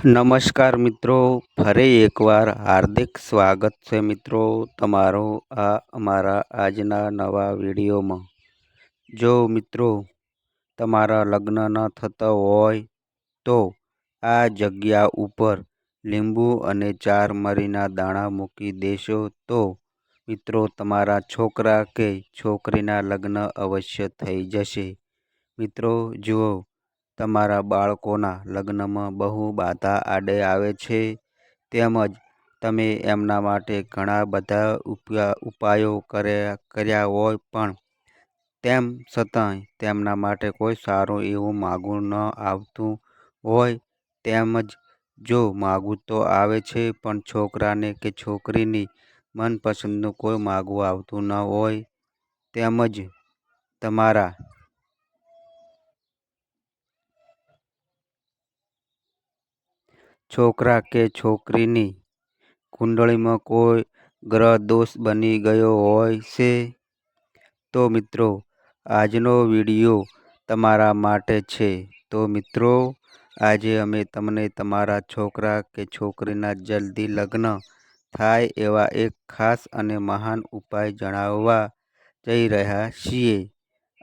નમસ્કાર મિત્રો, ફરી એકવાર હાર્દિક સ્વાગત છે મિત્રો તમારો આ અમારા આજના નવા વિડીયોમાં. જો મિત્રો તમારા લગ્ન ન થતા હોય તો આ જગ્યા ઉપર લીંબુ અને ચાર મરીના દાણા મૂકી દેશો તો મિત્રો તમારા છોકરા કે છોકરીના લગ્ન અવશ્ય થઈ જશે. મિત્રો જુઓ તમારા બાળકોના લગ્નમાં બહુ બાધા આડે આવે છે. તેમજ તમે એમના માટે ઘણા બધા ઉપાયો કર્યા કર્યા હોય પણ તેમ છતાંય તેમના માટે કોઈ સારું એવું માગું ન આવતું હોય. તેમજ જો માગું તો આવે છે પણ છોકરાને કે છોકરીની મનપસંદનું કોઈ માગવું આવતું ન હોય. તેમજ તમારા છોકરા કે છોકરીની કુંડળીમાં કોઈ ગ્રહ દોષ બની ગયો હોય છે? તો મિત્રો, આજનો વીડિયો તમારા માટે છે. તો મિત્રો, આજે અમે તમને તમારા છોકરા કે છોકરીના જલ્દી લગ્ન થાય એવા એક ખાસ અને મહાન ઉપાય જણાવવા જઈ રહ્યા છીએ.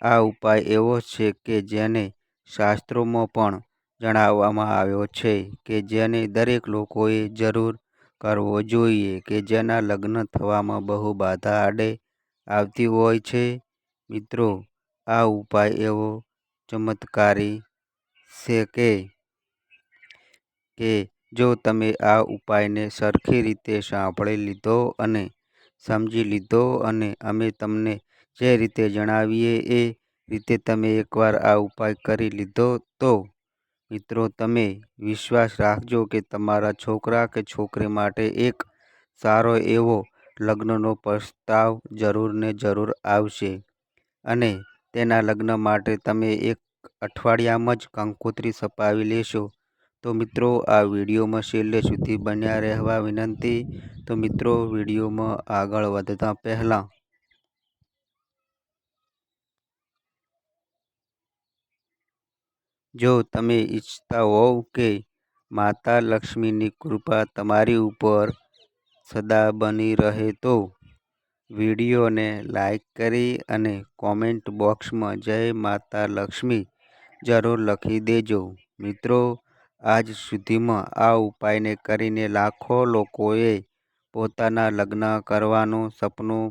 આ ઉપાય એવો છે કે જેને શાસ્ત્રોમાં પણ જણાવવામાં આવ્યો છે કે જેને દરેક લોકોએ જરૂર કરવો જોઈએ કે જેના લગ્ન થવામાં બહુ બાધા આડે આવતી હોય છે. મિત્રો, આ ઉપાય એવો ચમત્કારી છે કે કે જો તમે આ ઉપાયને સરખી રીતે સાંભળી લીધો અને સમજી લીધો અને અમે તમને જે રીતે જણાવીએ એ રીતે તમે એકવાર આ ઉપાય કરી લીધો તો મિત્રો, તમે વિશ્વાસ રાખજો કે તમારા છોકરા કે છોકરી માટે એક સારો એવો લગ્નનો પ્રસ્તાવ જરૂર ને જરૂર આવશે. અને તેના લગ્ન માટે તમે એક અઠવાડિયામાં જ કંકોત્રી છપાવી લેશો. તો મિત્રો, આ વિડીયોમાં છેલ્લે સુધી બન્યા રહેવા વિનંતી. તો મિત્રો, વિડીયોમાં આગળ વધતા પહેલાં જો તમે ઈચ્છતા હોવ કે માતા લક્ષ્મીની કૃપા તમારી ઉપર સદા બની રહે તો વિડીયોને લાઈક કરી અને કોમેન્ટ બોક્સમાં જય માતા લક્ષ્મી જરૂર લખી દેજો. મિત્રો, આજ સુધીમાં આ ઉપાયને કરીને લાખો લોકોએ પોતાના લગ્ન કરવાનું સપનું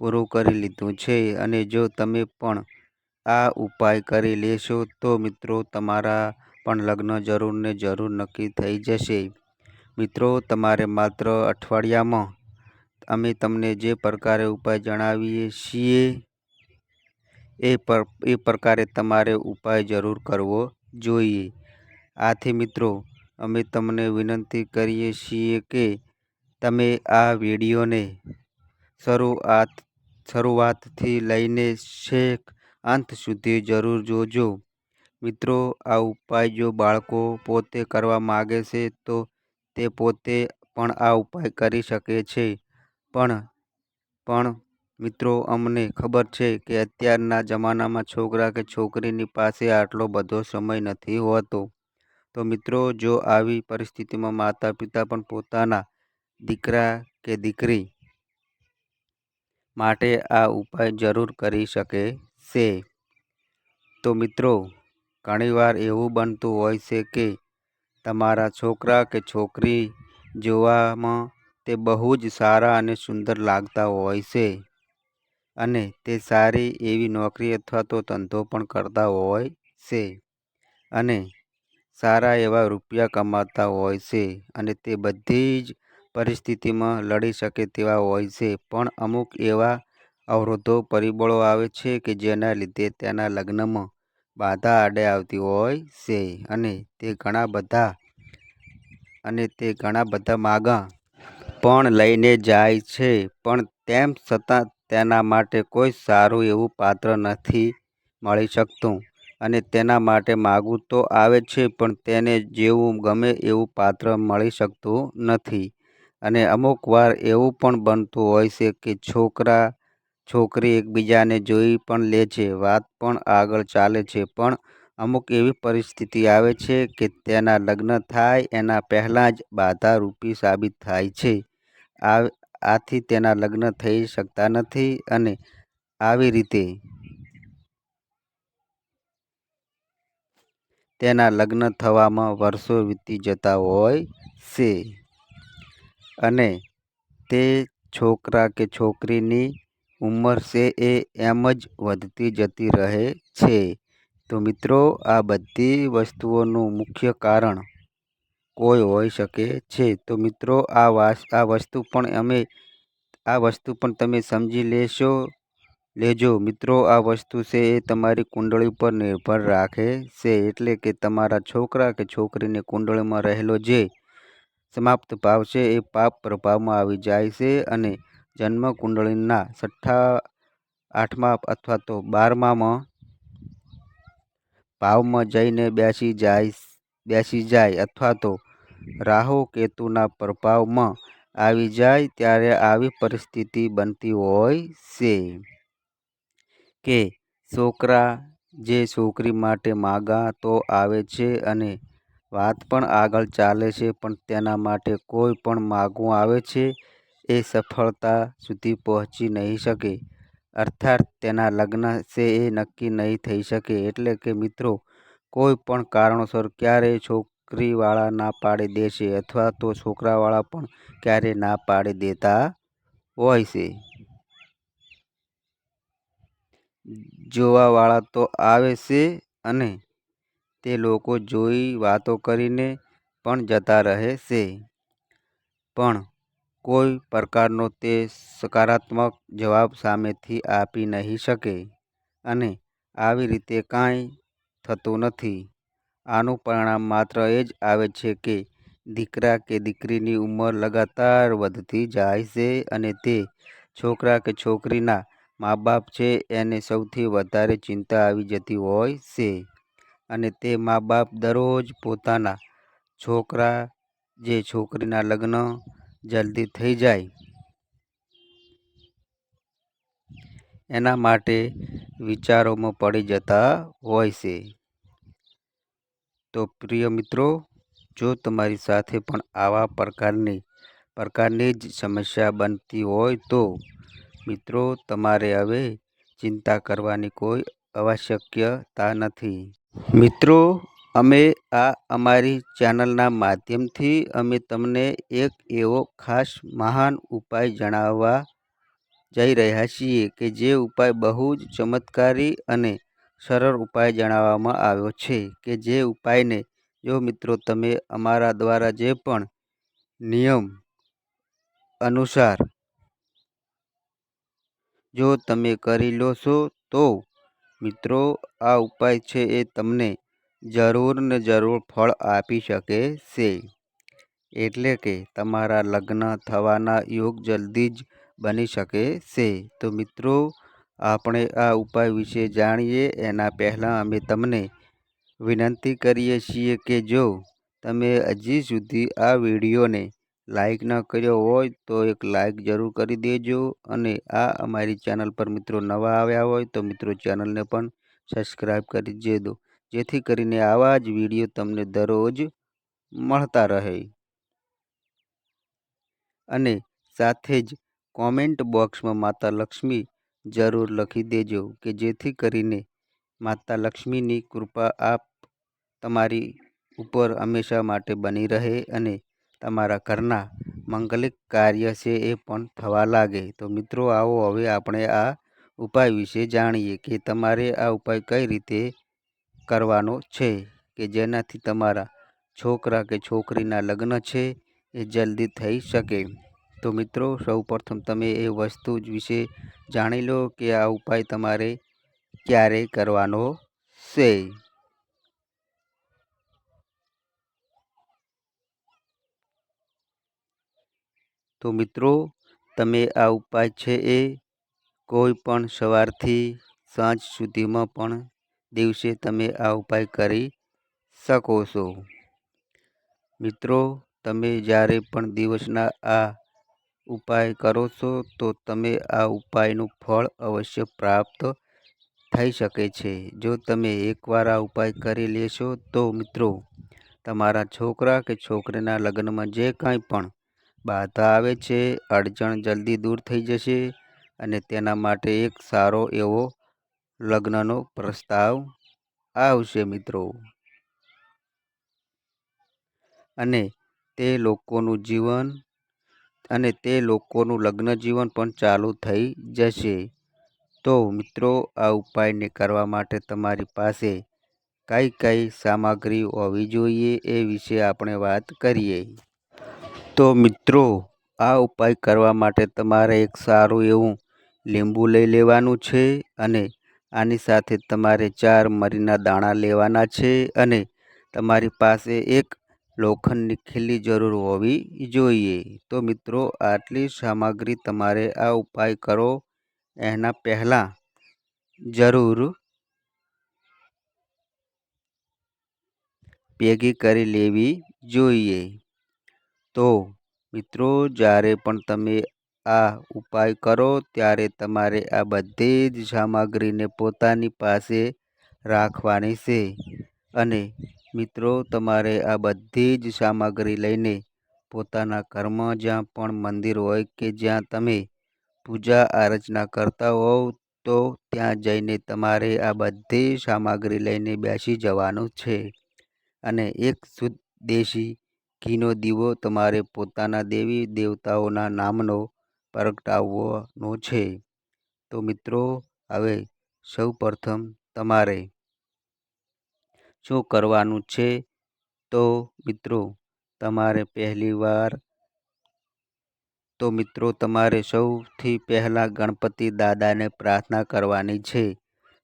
પૂરું કરી લીધું છે અને જો તમે પણ આ ઉપાય કરી લેશો તો મિત્રો તમારા પણ લગ્ન જરૂર ને જરૂર નક્કી થઈ જશે. મિત્રો, તમારે માત્ર અઠવાડિયામાં અમે તમને જે પ્રકારે ઉપાય જણાવીએ છીએ, એ પર, એ પ્રકારે તમારે ઉપાય જરૂર કરવો જોઈએ. આથી મિત્રો, અમે તમને વિનંતી કરીએ છીએ કે તમે આ વિડીયોને શરૂઆત, શરૂઆતથી લઈને છેક અંત સુધી જરૂર જોજો. મિત્રો, આ ઉપાય જો બાળકો પોતે કરવા માગે છે, તો તે પોતે પણ આ ઉપાય કરી શકે છે. પણ પણ, મિત્રો, અમને ખબર છે કે અત્યારના જમાનામાં છોકરા કે છોકરીની પાસે આટલો બધો સમય નથી હોતો. તો મિત્રો, જો આવી પરિસ્થિતિમાં માતા પિતા પણ પોતાના દીકરા કે દીકરી માટે આ ઉપાય જરૂર કરી શકે છે. તો મિત્રો, ઘણીવાર એવું બનતું હોય છે કે તમારા છોકરા કે છોકરી જોવામાં તે બહુ જ સારા અને સુંદર લાગતા હોય છે અને તે સારી એવી નોકરી અથવા તો ધંધો પણ કરતા હોય છે અને સારા એવા રૂપિયા કમાતા હોય છે અને તે બધી જ પરિસ્થિતિમાં લડી શકે તેવા હોય છે. પણ અમુક એવા અવરોધો, પરિબળો આવે છે કે જેના લીધે તેના લગ્નમાં બાધા આડે આવતી હોય છે અને તે ઘણા બધા અને તે ઘણા બધા માગા પણ લઈને જાય છે. પણ તેમ છતાં તેના માટે કોઈ સારું એવું પાત્ર નથી મળી શકતું અને તેના માટે માગવું તો આવે છે, પણ તેને જેવું ગમે એવું પાત્ર મળી શકતું નથી. અને અમુક વાર એવું પણ બનતું હોય છે કે છોકરા છોકરી એકબીજાને જોઈ પણ લે છે, વાત પણ આગળ ચાલે છે, પણ અમુક એવી પરિસ્થિતિ આવે છે કે તેના લગ્ન થાય, એના પહેલાં જ બાધારૂપી સાબિત થાય છે. આ, આથી તેના લગ્ન થઈ શકતા નથી અને આવી રીતે તેના લગ્ન થવામાં વર્ષો વીતી જતા હોય છે. અને તે છોકરા કે છોકરીની ઉંમર છે એ એમ જ વધતી જતી રહે છે. તો મિત્રો, આ બધી વસ્તુઓનું મુખ્ય કારણ કોઈ હોઈ શકે છે. તો મિત્રો, આ વાસ, આ વસ્તુ પણ અમે, આ વસ્તુ પણ તમે સમજી લેશો, લેજો. મિત્રો, આ વસ્તુ છે એ તમારી કુંડળી પર નિર્ભર રાખે છે. એટલે કે તમારા છોકરા કે છોકરીની કુંડળીમાં રહેલો જે સમાપ્ત ભાવ છે એ પાપ પ્રભાવમાં આવી જાય છે અને જન્મ કુંડળીના છઠ્ઠા આઠમા અથવા તો બારમામાં ભાવમાં જઈને બેસી જાય બેસી જાય અથવા તો રાહુ કેતુના પ્રભાવમાં આવી જાય ત્યારે આવી પરિસ્થિતિ બનતી હોય છે કે છોકરા જે છોકરી માટે માગા તો આવે છે અને વાત પણ આગળ ચાલે છે પણ તેના માટે કોઈ પણ માગવું આવે છે એ સફળતા સુધી પહોંચી નહીં શકે. અર્થાત, તેના લગ્ન છે એ નક્કી નહીં થઈ શકે. એટલે કે મિત્રો, કોઈ પણ કારણોસર ક્યારેય છોકરીવાળા ના પાડી દેશે અથવા તો છોકરાવાળા પણ ક્યારેય ના પાડી દેતા હોય છે. જોવાવાળા તો આવે છે અને તે લોકો જોઈ વાતો કરીને પણ જતા રહે છે. પણ કોઈ પ્રકારનો તે સકારાત્મક જવાબ સામેથી આપી નહીં શકે અને આવી રીતે કાંઈ થતું નથી. આનું પરિણામ માત્ર એ જ આવે છે કે દીકરા કે દીકરીની ઉંમર લગાતાર વધતી જાય છે અને તે છોકરા કે છોકરીના મા બાપ છે એને સૌથી વધારે ચિંતા આવી જતી હોય છે અને તે મા બાપ દરરોજ પોતાના છોકરા જે છોકરીના લગ્ન જલ્દી થઈ જાય. એના માટે વિચારોમાં પડી જતા હોય છે. તો પ્રિય મિત્રો, જો તમારી સાથે પણ આવા પ્રકારની પ્રકારની જ સમસ્યા બનતી હોય તો, મિત્રો, તમારે હવે ચિંતા કરવાની કોઈ આવશ્યકતા નથી. મિત્રો અમે આ અમારી ચેનલના માધ્યમથી અમે તમને એક એવો ખાસ મહાન ઉપાય જણાવવા જઈ રહ્યા છીએ કે જે ઉપાય બહુ જ ચમત્કારી અને સરળ ઉપાય જણાવવામાં આવ્યો છે કે જે ઉપાયને જો મિત્રો તમે અમારા દ્વારા જે પણ નિયમ અનુસાર જો તમે કરી લો છો તો મિત્રો આ ઉપાય છે એ તમને જરૂર ને જરૂર ફળ આપી શકે છે. એટલે કે તમારા લગ્ન થવાના યોગ જલ્દી જ બની શકે છે. તો મિત્રો, આપણે આ ઉપાય વિશે જાણીએ. એના પહેલાં અમે તમને વિનંતી કરીએ છીએ કે જો તમે હજી સુધી આ વિડીયોને લાઈક ન કર્યો હોય, તો એક લાઈક જરૂર કરી દેજો. અને આ અમારી ચેનલ પર મિત્રો નવા આવ્યા હોય, તો મિત્રો ચેનલને પણ સબસ્ક્રાઈબ કરી દેજો. જેથી કરીને આવા જ વીડિયો તમને દરરોજ મળતા રહે. અને સાથે જ કોમેન્ટ બોક્સમાં માતા લક્ષ્મી જરૂર લખી દેજો કે જેથી કરીને માતા લક્ષ્મીની કૃપા આપ તમારી ઉપર હંમેશા માટે બની રહે અને તમારા ઘરના મંગલિક કાર્ય છે એ પણ થવા લાગે. તો મિત્રો, આવો હવે આપણે આ ઉપાય વિશે જાણીએ કે તમારે આ ઉપાય કઈ રીતે કરવાનો છે કે જેનાથી તમારા છોકરા કે છોકરીના લગ્ન છે એ જલ્દી થઈ શકે. તો મિત્રો, સૌપ્રથમ તમે એ વસ્તુ વિશે જાણી લો કે આ ઉપાય તમારે ક્યારે કરવાનો છે. તો મિત્રો, તમે આ ઉપાય છે એ કોઈ પણ સવારથી સાંજ સુધીમાં પણ દિવસે તમે આ ઉપાય કરી શકો છો. મિત્રો, તમે જ્યારે પણ દિવસના આ ઉપાય કરો છો, તો તમે આ ઉપાયનું ફળ અવશ્ય પ્રાપ્ત થઈ શકે છે. જો તમે એકવાર આ ઉપાય કરી લેશો, તો મિત્રો, તમારા છોકરા કે છોકરીના લગ્નમાં જે કાંઈ પણ બાધા આવે છે, અડચણ જલ્દી દૂર થઈ જશે અને તેના માટે એક સારો એવો લગ્નનો પ્રસ્તાવ આવશે મિત્રો. અને તે લોકોનું જીવન અને તે લોકોનું લગ્ન જીવન પણ ચાલુ થઈ જશે. તો મિત્રો, આ ઉપાયને કરવા માટે તમારી પાસે કઈ કઈ સામગ્રી હોવી જોઈએ એ વિશે આપણે વાત કરીએ. તો મિત્રો, આ ઉપાય કરવા માટે તમારે એક સારું એવું લીંબુ લઈ લેવાનું છે અને આની સાથે તમારે ચાર મરીના દાણા લેવાના છે અને તમારી પાસે એક લોખંડની ખીલી જરૂર હોવી જોઈએ. તો મિત્રો, આટલી સામગ્રી તમારે આ ઉપાય કરો. એના પહેલાં જરૂર ભેગી કરી લેવી જોઈએ. તો મિત્રો, જ્યારે પણ તમે આ ઉપાય કરો ત્યારે તમારે આ બધી જ સામગ્રીને પોતાની પાસે રાખવાની છે. અને મિત્રો, તમારે આ બધી જ સામગ્રી લઈને પોતાના ઘરમાં જ્યાં પણ મંદિર હોય કે જ્યાં તમે પૂજા આરચના કરતા હોવ, તો ત્યાં જઈને તમારે આ બધી સામગ્રી લઈને બેસી જવાનું છે. અને એક શુદ્ધ દેશી ઘીનો દીવો તમારે પોતાના દેવી દેવતાઓના નામનો પ્રગટાવવાનો છે. તો મિત્રો, હવે સૌ પ્રથમ તમારે શું કરવાનું છે? તો મિત્રો, તમારે પહેલી વાર તો મિત્રો, તમારે સૌથી પહેલાં ગણપતિ દાદાને પ્રાર્થના કરવાની છે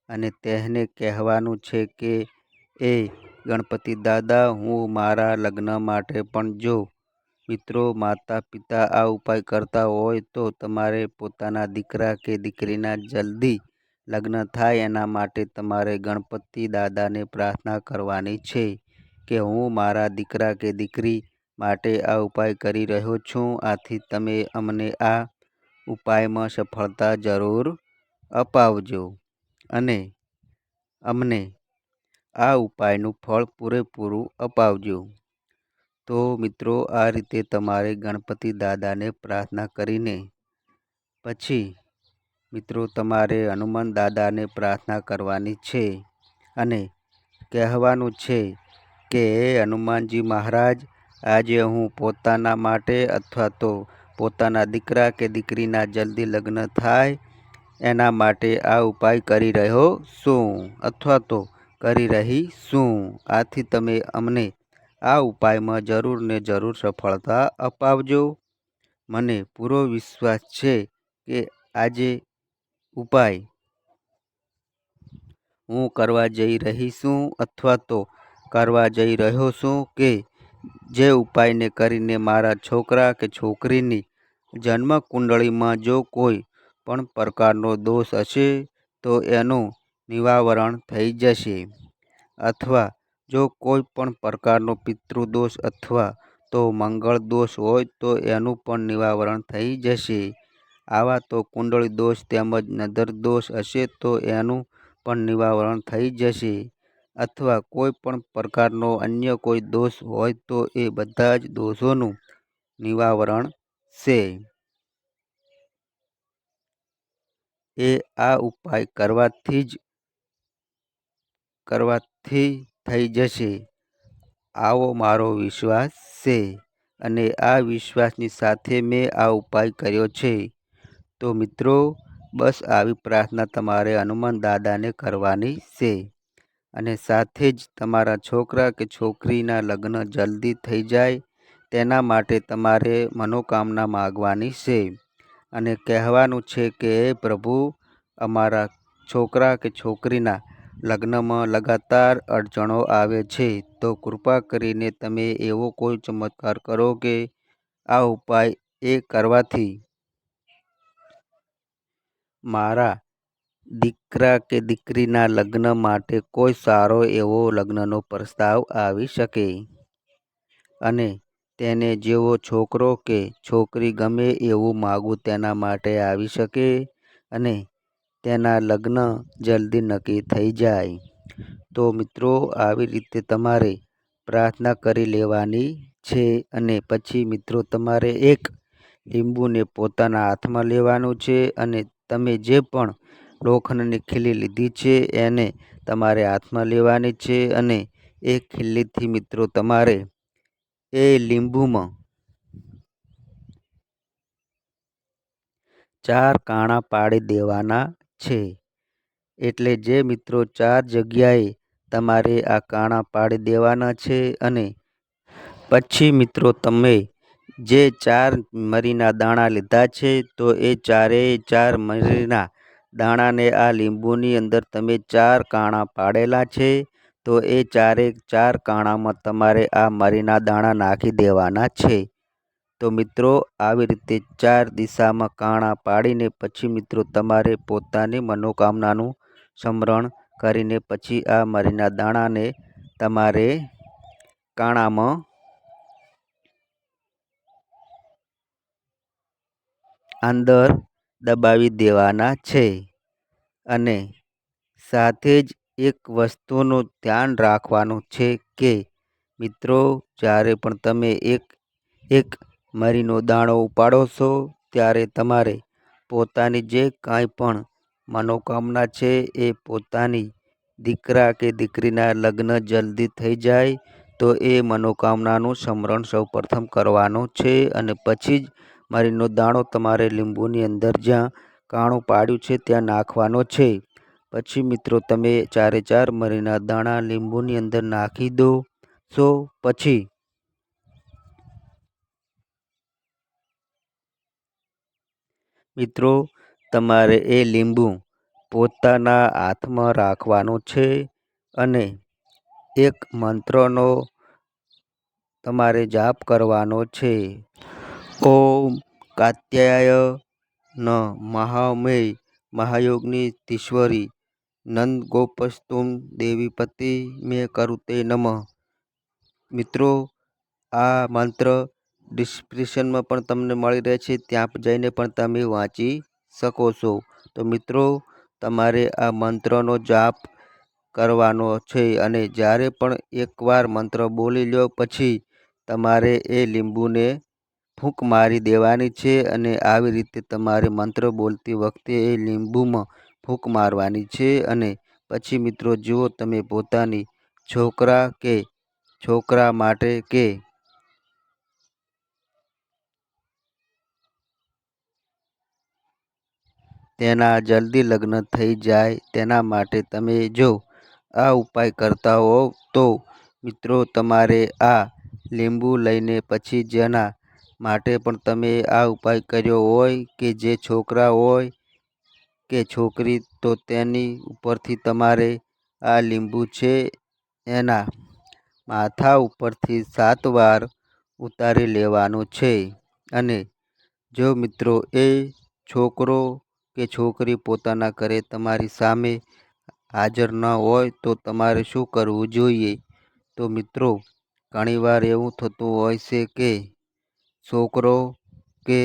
અને તેને કહેવાનું છે કે, એ ગણપતિ દાદા, હું મારા લગ્ન માટે પણ જો મિત્રો માતા પિતા આ ઉપાય કરતા હોય તો તમારે પોતાના દીકરા કે દીકરીના જલ્દી લગ્ન થાય એના માટે તમારે ગણપતિ દાદાને પ્રાર્થના કરવાની છે કે હું મારા દીકરા કે દીકરી માટે આ ઉપાય કરી રહ્યો છું. આથી તમે અમને આ ઉપાયમાં સફળતા જરૂર અપાવજો અને અમને આ ઉપાયનું ફળ પૂરેપૂરું અપાવજો. તો મિત્રો, આ રીતે તમારે ગણપતિ દાદાને પ્રાર્થના કરીને પછી મિત્રો તમારે હનુમાન દાદાને પ્રાર્થના કરવાની છે અને કહેવાનું છે કે, હે હનુમાનજી મહારાજ, આજે હું પોતાના માટે અથવા તો પોતાના દીકરા કે દીકરીના જલ્દી લગ્ન થાય, એના માટે આ ઉપાય કરી રહ્યો છું અથવા તો કરી રહી છું. આથી તમે અમને આ ઉપાયમાં જરૂર ને જરૂર સફળતા અપાવજો. મને પૂરો વિશ્વાસ છે કે આજે ઉપાય હું કરવા જઈ રહી છું અથવા તો કરવા જઈ રહ્યો છું કે જે ઉપાયને કરીને મારા છોકરા કે છોકરીની જન્મ કુંડળીમાં જો કોઈ પણ પ્રકારનો દોષ હશે તો એનું નિવારણ થઈ જશે. અથવા જો કોઈ પણ પ્રકારનો પિતૃદોષ અથવા તો મંગળ દોષ હોય તો એનું પણ નિવારણ થઈ જશે. આવા તો કુંડળી દોષ તેમજ નદર દોષ હશે તો એનું પણ નિવારણ થઈ જશે. અથવા કોઈ પણ પ્રકારનો અન્ય કોઈ દોષ હોય તો એ બધા જ દોષોનું નિવારણ છે. એ આ ઉપાય કરવાથી જ, કરવાથી થઈ જશે. આવો મારો વિશ્વાસ છે અને આ વિશ્વાસની સાથે મેં આ ઉપાય કર્યો છે. તો મિત્રો, બસ આવી પ્રાર્થના તમારે હનુમાન દાદાને કરવાની છે. અને સાથે જ તમારા છોકરા કે છોકરીના લગ્ન જલ્દી થઈ જાય તેના માટે તમારે મનોકામના માગવાની છે. અને કહેવાનું છે કે પ્રભુ, અમારા છોકરા કે છોકરીના લગ્નમાં લગાતાર અડચણો આવે છે, તો કૃપા કરીને તમે એવો કોઈ ચમત્કાર કરો કે આ ઉપાય એ કરવાથી મારા દીકરા કે દીકરીના લગ્ન માટે કોઈ સારો એવો લગ્નનો પ્રસ્તાવ આવી શકે. અને તેને જેવો છોકરો કે છોકરી ગમે એવું માગું તેના માટે આવી શકે અને તેના લગ્ન જલ્દી નક્કી થઈ જાય. તો મિત્રો, આવી રીતે તમારે પ્રાર્થના કરી લેવાની છે અને પછી મિત્રો, તમારે એક લીંબુને પોતાના હાથમાં લેવાનું છે અને તમે જે પણ લોખંડની ખીલી લીધી છે એને તમારે હાથમાં લેવાની છે અને એ ખીલીથી મિત્રો, તમારે એ લીંબુમાં ચાર કાણા પાડી દેવાના છે. એટલે જે મિત્રો ચાર જગ્યાએ તમારે આ કાણા પાડી દેવાના છે અને પછી મિત્રો તમે જે ચાર મરીના દાણા લીધા છે, તો એ ચારેય ચાર મરીના દાણાને આ લીંબુની અંદર તમે ચાર કાણા પાડેલા છે, તો એ ચારે ચાર કાણામાં તમારે આ મરીના દાણા નાખી દેવાના છે. તો મિત્રો, આવી રીતે ચાર દિશામાં કાણા પાડીને પછી મિત્રો તમારે પોતાની મનોકામનાનું સ્મરણ કરીને પછી આ મરીના દાણાને તમારે કાણામાં અંદર દબાવી દેવાના છે અને સાથે જ એક વસ્તુનું ધ્યાન રાખવાનું છે કે મિત્રો, જ્યારે પણ તમે એક એક મરીનો દાણો ઉપાડો છો ત્યારે તમારે પોતાની જે કાંઈ પણ મનોકામના છે એ પોતાની દીકરા કે દીકરીના લગ્ન જલ્દી થઈ જાય, તો એ મનોકામનાનું સ્મરણ સૌપ્રથમ કરવાનું છે અને પછી જ મરીનો દાણો તમારે લીંબુની અંદર જ્યાં કાણું પાડ્યું છે ત્યાં નાખવાનો છે. પછી મિત્રો તમે ચારે ચાર મરીના દાણા લીંબુની અંદર નાખી દો છો પછી મિત્રો, તમારે એ લીંબુ પોતાના હાથમાં રાખવાનું છે અને એક મંત્રનો તમારે જાપ કરવાનો છે. ઓમ કાત્યાય ન મહામય મહાયોગિનીશ્વરી નંદગોપસ્તુમ દેવીપતિ કરું કરુતે નમઃ. મિત્રો, આ મંત્ર ડિસ્ક્રિપ્શનમાં પણ તમને મળી રહે છે ત્યાં જઈને પણ તમે વાંચી શકો છો. તો મિત્રો, તમારે આ મંત્રનો જાપ કરવાનો છે અને જ્યારે પણ એકવાર મંત્ર બોલી લો પછી તમારે એ લીંબુને ફૂંક મારી દેવાની છે અને આવી રીતે તમારે મંત્ર બોલતી વખતે એ લીંબુમાં ફૂંક મારવાની છે અને પછી મિત્રો, જુઓ તમે પોતાની છોકરા કે છોકરા માટે કે તેના જલ્દી લગ્ન થઈ જાય તેના માટે તમે જો આ ઉપાય કરતા હોવ તો મિત્રો તમારે આ લીંબુ લઈને પછી જેના માટે પણ તમે આ ઉપાય કર્યો હોય કે જે છોકરા હોય કે છોકરી તો તેની ઉપરથી તમારે આ લીંબુ છે એના માથા ઉપરથી સાત વાર ઉતારી લેવાનું છે. અને જો મિત્રો એ છોકરો કે છોકરી પોતાના ઘરે તમારી સામે હાજર ન હોય તો તમારે શું કરવું જોઈએ? તો મિત્રો, ઘણીવાર એવું થતું હોય છે કે છોકરો કે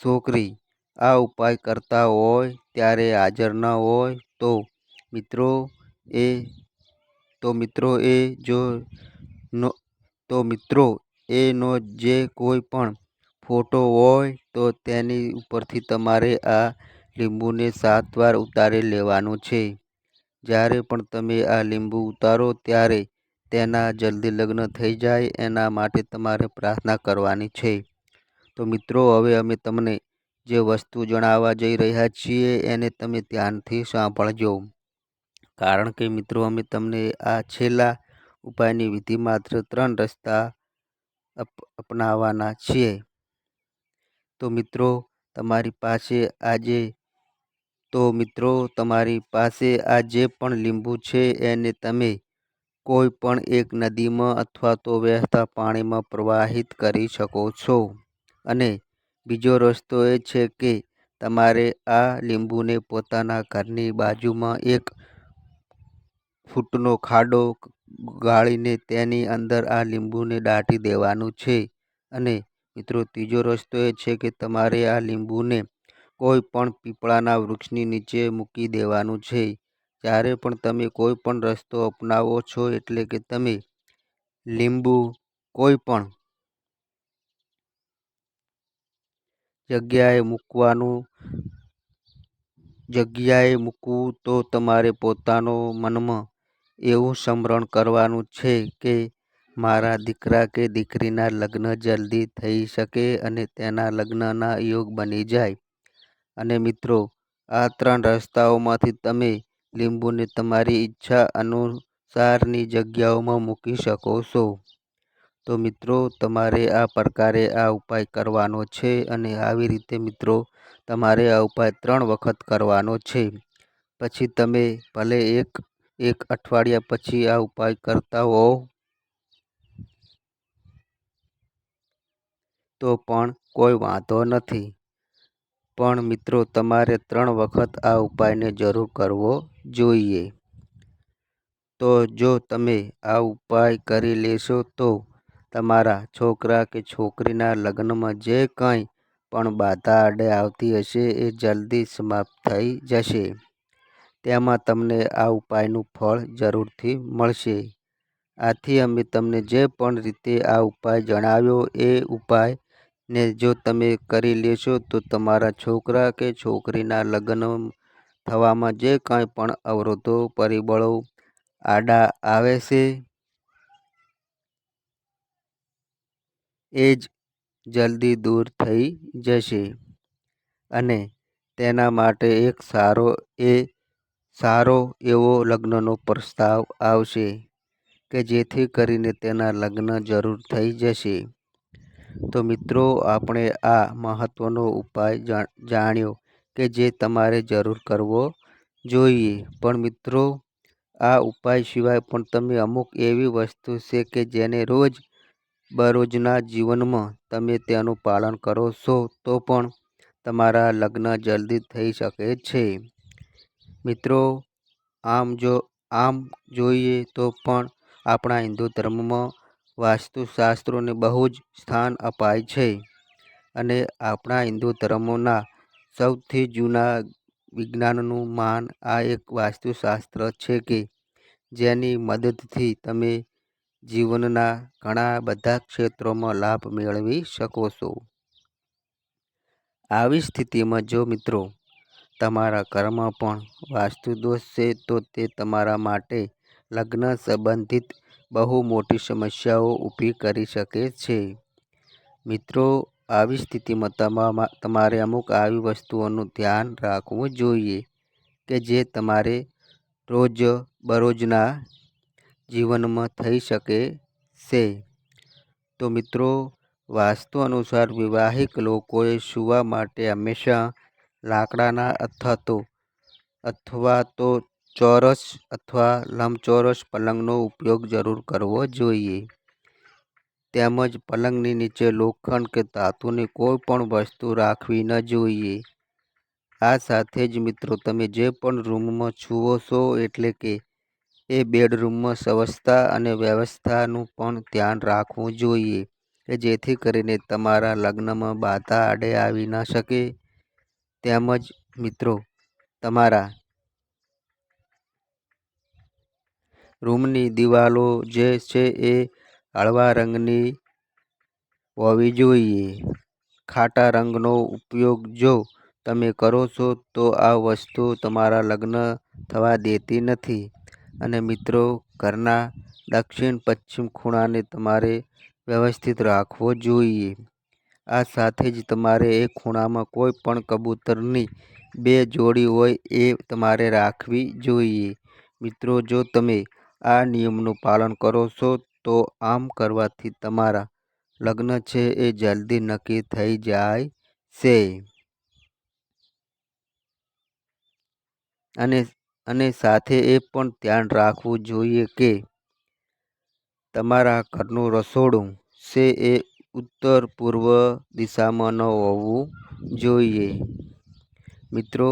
છોકરી આ ઉપાય કરતા હોય ત્યારે હાજર ન હોય તો મિત્રો એ, તો મિત્રો એ જો નો, તો મિત્રો એનો જે કોઈ પણ ફોટો હોય તો તેની ઉપરથી તમારે આ લીંબુને સાત વાર ઉતારી લેવાનું છે. જ્યારે પણ તમે આ લીંબુ ઉતારો ત્યારે તેના જલ્દી લગ્ન થઈ જાય એના માટે તમારે પ્રાર્થના કરવાની છે. તો મિત્રો, હવે અમે તમને જે વસ્તુ જણાવવા જઈ રહ્યા છીએ એને તમે ધ્યાનથી સાંભળજો. કારણ કે મિત્રો, અમે તમને આ છેલ્લા ઉપાયની વિધિ માત્ર ત્રણ રસ્તા અપનાવવાના છીએ. તો મિત્રો, તમારી પાસે આજે તો મિત્રો, તમારી પાસે આ જે પણ લીંબુ છે, એને તમે કોઈ પણ એક નદીમાં અથવા તો વહેતા પાણીમાં પ્રવાહિત કરી શકો છો. અને બીજો રસ્તો એ છે કે તમારે આ લીંબુને પોતાના ઘરની બાજુમાં એક ફૂટનો ખાડો ગાળીને તેની અંદર આ લીંબુને દાટી દેવાનું છે. અને મિત્રો, ત્રીજો રસ્તો એ છે કે તમારે આ લીંબુને કોઈ પણ પીપળાના વૃક્ષની નીચે મૂકી દેવાનું છે. જ્યારે પણ તમે કોઈ પણ રસ્તો અપનાવો છો એટલે કે તમે લીંબુ કોઈ પણ જગ્યાએ મૂકવાનું, જગ્યાએ મૂકવું તો તમારે પોતાનો મનમાં એવું સ્મરણ કરવાનું છે કે મારા દીકરા કે દીકરીના લગ્ન જલ્દી થઈ શકે અને તેના લગ્નના યોગ બની જાય. અને મિત્રો, આ ત્રણ રસ્તાઓમાંથી તમે લીંબુને તમારી ઈચ્છા અનુસારની જગ્યાઓમાં મૂકી શકો છો. તો મિત્રો, તમારે આ પ્રકારે આ ઉપાય કરવાનો છે અને આવી રીતે મિત્રો, તમારે આ ઉપાય ત્રણ વખત કરવાનો છે. પછી તમે ભલે એક એક અઠવાડિયા પછી આ ઉપાય કરતા હોવ તો પણ કોઈ વાંધો નથી. પણ મિત્રો, તમારે ત્રણ વખત આ ઉપાયને જરૂર કરવો જોઈએ. તો જો તમે આ ઉપાય કરી લેશો તો તમારા છોકરા કે છોકરીના લગ્નમાં જે કંઈ પણ બાધા આડે આવતી હશે એ જલ્દી સમાપ્ત થઈ જશે. તેમાં તમને આ ઉપાયનું ફળ જરૂરથી મળશે. આથી અમે તમને જે પણ રીતે આ ઉપાય જણાવ્યો એ ઉપાયને જો તમે કરી લેશો તો તમારા છોકરા કે છોકરીના લગ્ન થવામાં જે કંઈ પણ અવરોધો, પરિબળો, આડા આવે છે, એ જ જલ્દી દૂર થઈ જશે. અને તેના માટે એક સારો એ સારો એવો લગ્નનો પ્રસ્તાવ આવશે કે જેથી કરીને તેના લગ્ન જરૂર થઈ જશે. તો મિત્રો, આપણે આ મહત્વનો ઉપાય જાણ્યો કે જે તમારે જરૂર કરવો જોઈએ. પણ મિત્રો, આ ઉપાય સિવાય પણ તમે અમુક એવી વસ્તુ છે કે જેને રોજ, બરોજના જીવનમાં તમે તેનું પાલન કરો છો, તો પણ તમારા લગ્ન જલ્દી થઈ શકે છે. મિત્રો, આમ જો, આમ જોઈએ તો પણ આપણા હિન્દુ ધર્મમાં વાસ્તુશાસ્ત્રને બહુ જ સ્થાન અપાય છે. અને આપણા હિન્દુ ધર્મના સૌથી જૂના વિજ્ઞાનનું માન આ એક વાસ્તુશાસ્ત્ર છે કે જેની મદદથી તમે જીવનના ઘણા બધા ક્ષેત્રોમાં લાભ મેળવી શકો છો. આવી સ્થિતિમાં જો મિત્રો તમારા કર્મ પણ વાસ્તુ દોષ છે તો તે તમારા માટે લગ્ન સંબંધિત બહુ મોટી સમસ્યાઓ ઊભી કરી શકે છે. મિત્રો, આવી સ્થિતિમાં તમારે અમુક આવી વસ્તુઓનું ધ્યાન રાખવું જોઈએ કે જે તમારે રોજ બરોજના જીવનમાં થઈ શકે છે. તો મિત્રો, વાસ્તુ અનુસાર વિવાહિક લોકોએ સૂવા માટે હંમેશા લાકડાના અથવા તો અથવા તો ચોરસ અથવા લંબચોરસ પલંગનો ઉપયોગ જરૂર કરવો જોઈએ. તેમજ પલંગની નીચે લોખંડ કે ધાતુની કોઈ પણ વસ્તુ રાખવી ન જોઈએ. આ સાથે જ મિત્રો તમે જે પણ રૂમમાં છુઓ છો એટલે કે એ બેડરૂમમાં સ્વચ્છતા અને વ્યવસ્થાનું પણ ધ્યાન રાખવું જોઈએ કે જેથી કરીને તમારા લગ્નમાં બાધા આડે આવી ન શકે. તેમજ મિત્રો તમારા રૂમની દિવાલો જે છે એ હળવા રંગની હોવી જોઈએ. ખાટા રંગનો ઉપયોગ જો તમે કરો છો, તો આ વસ્તુ તમારા લગ્ન થવા દેતી નથી. અને મિત્રો, ઘરના દક્ષિણ પશ્ચિમ ખૂણાને તમારે વ્યવસ્થિત રાખવો જોઈએ. આ સાથે જ તમારે એ ખૂણામાં કોઈ પણ કબૂતરની બે જોડી હોય એ તમારે રાખવી જોઈએ. મિત્રો, જો તમે આ નિયમનું પાલન કરો છો તો આમ કરવાથી તમારા લગ્ન છે એ જલ્દી નક્કી થઈ જાય છે. અને અને સાથે એ પણ ધ્યાન રાખવું જોઈએ કે તમારા ઘરનું રસોડું છે એ ઉત્તર પૂર્વ દિશામાં ન હોવું જોઈએ. મિત્રો,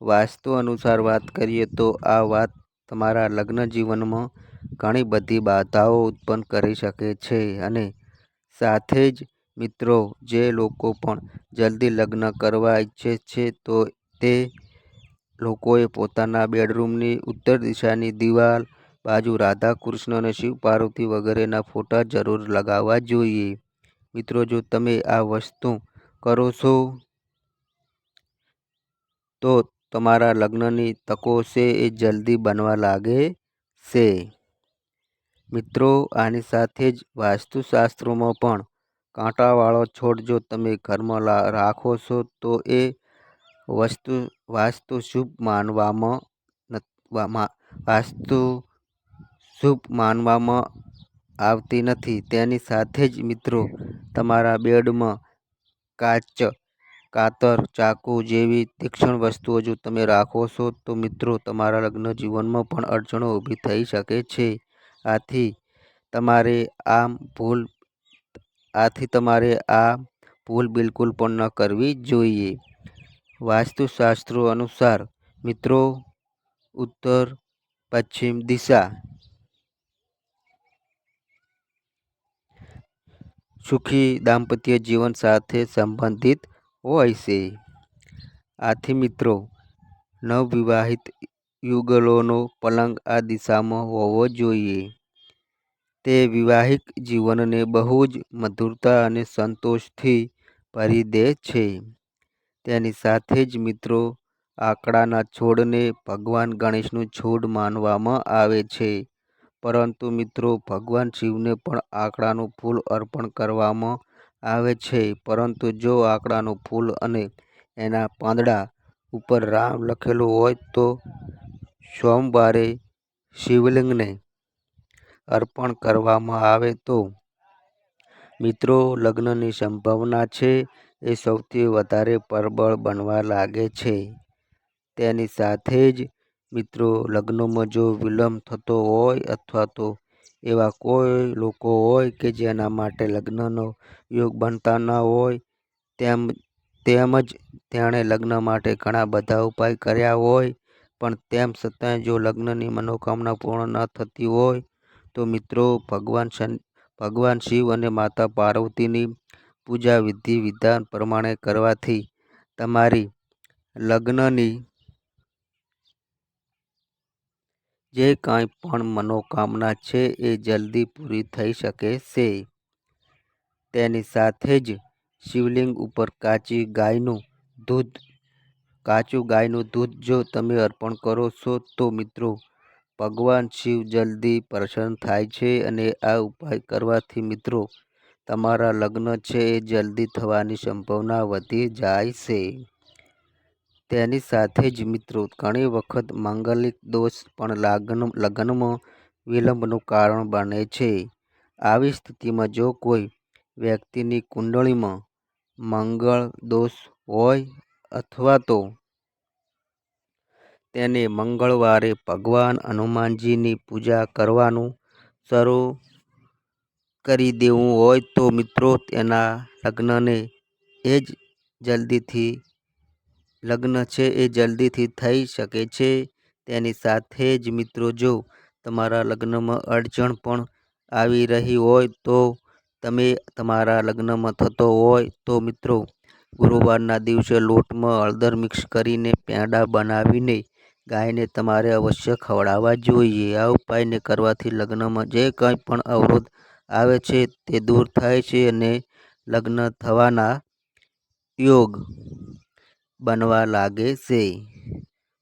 વાસ્તુ અનુસાર વાત કરીએ તો આ વાત તમારા લગ્ન જીવનમાં ઘણી બધી બાધાઓ ઉત્પન્ન કરી શકે છે અને સાથે જ મિત્રો, જે લોકો પણ જલ્દી લગ્ન કરવા ઈચ્છે છે, તો તે લોકોએ પોતાના બેડરૂમની ઉત્તર દિશાની દિવાલ, બાજુ રાધા કૃષ્ણ અને શિવ પાર્વતી વગેરેના ફોટા જરૂર લગાવવા જોઈએ. મિત્રો, જો તમે આ વસ્તુ કરો છો, તો તમારા લગ્નની તકો છે એ જલ્દી બનવા લાગે છે. મિત્રો, આની સાથે જ વાસ્તુશાસ્ત્રોમાં પણ કાંટાવાળો છોડ જો તમે ઘરમાં રાખો છો, તો એ વસ્તુ, વાસ્તુ શુભ માનવામાં વાસ્તુ શુભ માનવામાં આવતી નથી. તેની સાથે જ મિત્રો, તમારા બેડમાં કાચ કાતર, ચાકુ જેવી તીક્ષ્ણ વસ્તુઓ જો તમે રાખો છો, તો મિત્રો, તમારા લગ્ન જીવનમાં પણ અડચણો ઊભી થઈ શકે છે. આથી તમારે આમ ભૂલ, આથી તમારે આ ભૂલ બિલકુલ પણ ન કરવી જોઈએ. વાસ્તુશાસ્ત્રો અનુસાર, મિત્રો, ઉત્તર પશ્ચિમ દિશા. સુખી દાંપત્ય જીવન સાથે સંબંધિત હોય છે. આથી મિત્રો, નવવિવાહિત યુગલોનો પલંગ આ દિશામાં હોવો જોઈએ. તે વિવાહિક જીવનને બહુ જ મધુરતા અને સંતોષથી ભરી દે છે. તેની સાથે જ મિત્રો, આકડાના છોડને ભગવાન ગણેશનું છોડ માનવામાં આવે છે. પરંતુ મિત્રો, ભગવાન શિવને પણ આકડાનું ફૂલ અર્પણ કરવામાં આવે છે. પરંતુ જો આકડાનું ફૂલ અને એના પાંદડા ઉપર રામ લખેલું હોય તો સોમવારે શિવલિંગને અર્પણ કરવામાં આવે તો? મિત્રો, લગ્નની સંભાવના છે એ સૌથી વધારે પ્રબળ બનવા લાગે છે. તેની સાથે જ મિત્રો, લગ્નમાં જો વિલંબ થતો હોય અથવા તો એવા કોઈ લોકો હોય કે જેના માટે લગ્નનો યોગ બનતા ન હોય, તેમ, તેમજ તેણે લગ્ન માટે ઘણા બધા ઉપાય કર્યા હોય, પણ તેમ છતાંય જો લગ્નની મનોકામના પૂર્ણ ન થતી હોય, તો મિત્રો ભગવાન ભગવાન શિવ અને માતા પાર્વતીની પૂજા વિધિ વિધાન પ્રમાણે કરવાથી તમારી લગ્નની જે કાંઈ પણ મનોકામના છે એ જલ્દી પૂરી થઈ શકે છે. તેની સાથે જ શિવલિંગ ઉપર કાચી ગાયનું દૂધ, કાચું ગાયનું દૂધ જો તમે અર્પણ કરો છો તો મિત્રો, ભગવાન શિવ જલ્દી પ્રસન્ન થાય છે અને આ ઉપાય કરવાથી મિત્રો, તમારા લગ્ન છે એ જલ્દી થવાની સંભાવના વધી જાય છે. તેની સાથે જ મિત્રો, ઘણી વખત માંગલિક દોષ પણ લગ્નમાં વિલંબનું કારણ બને છે. આવી સ્થિતિમાં જો કોઈ વ્યક્તિની કુંડળીમાં મંગળ દોષ હોય અથવા તો તેને મંગળવારે ભગવાન હનુમાનજીની પૂજા કરવાનું શરૂ કરી દેવું હોય તો મિત્રો, તેના લગ્નને એ જ જલ્દીથી લગ્ન છે એ જલ્દીથી થઈ શકે છે. તેની સાથે જ મિત્રો, જો તમારા લગ્નમાં અડચણ પણ આવી રહી હોય તો તમે તમારા લગ્નમાં થતો હોય તો મિત્રો, ગુરુવારના દિવસે લોટમાં હળદર મિક્સ કરીને પેંડા બનાવીને ગાયને તમારે અવશ્ય ખવડાવવા જોઈએ. આ ઉપાયને કરવાથી લગ્નમાં જે કંઈ પણ અવરોધ આવે છે તે દૂર થાય છે અને લગ્ન થવાના યોગ બનવા લાગે છે?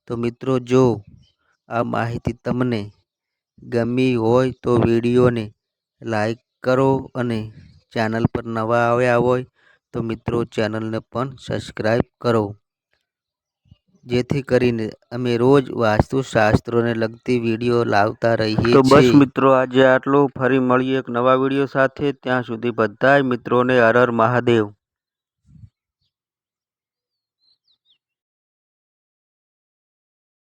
તો મિત્રો જો આ માહિતી તમને ગમી હોય તો વિડીયોને લાઈક કરો અને ચેનલ પર નવા આવ્યા હોય તો મિત્રો ચેનલને પણ સબસ્ક્રાઈબ કરો. જેથી કરીને અમે રોજ વાસ્તુશાસ્ત્રોને લગતી વીડિયો લાવતા રહીએ તો બસ મિત્રો આજે આટલું. ફરી મળીએ એક નવા વીડિયો સાથે. ત્યાં સુધી બધાય મિત્રોને હર હર મહાદેવ.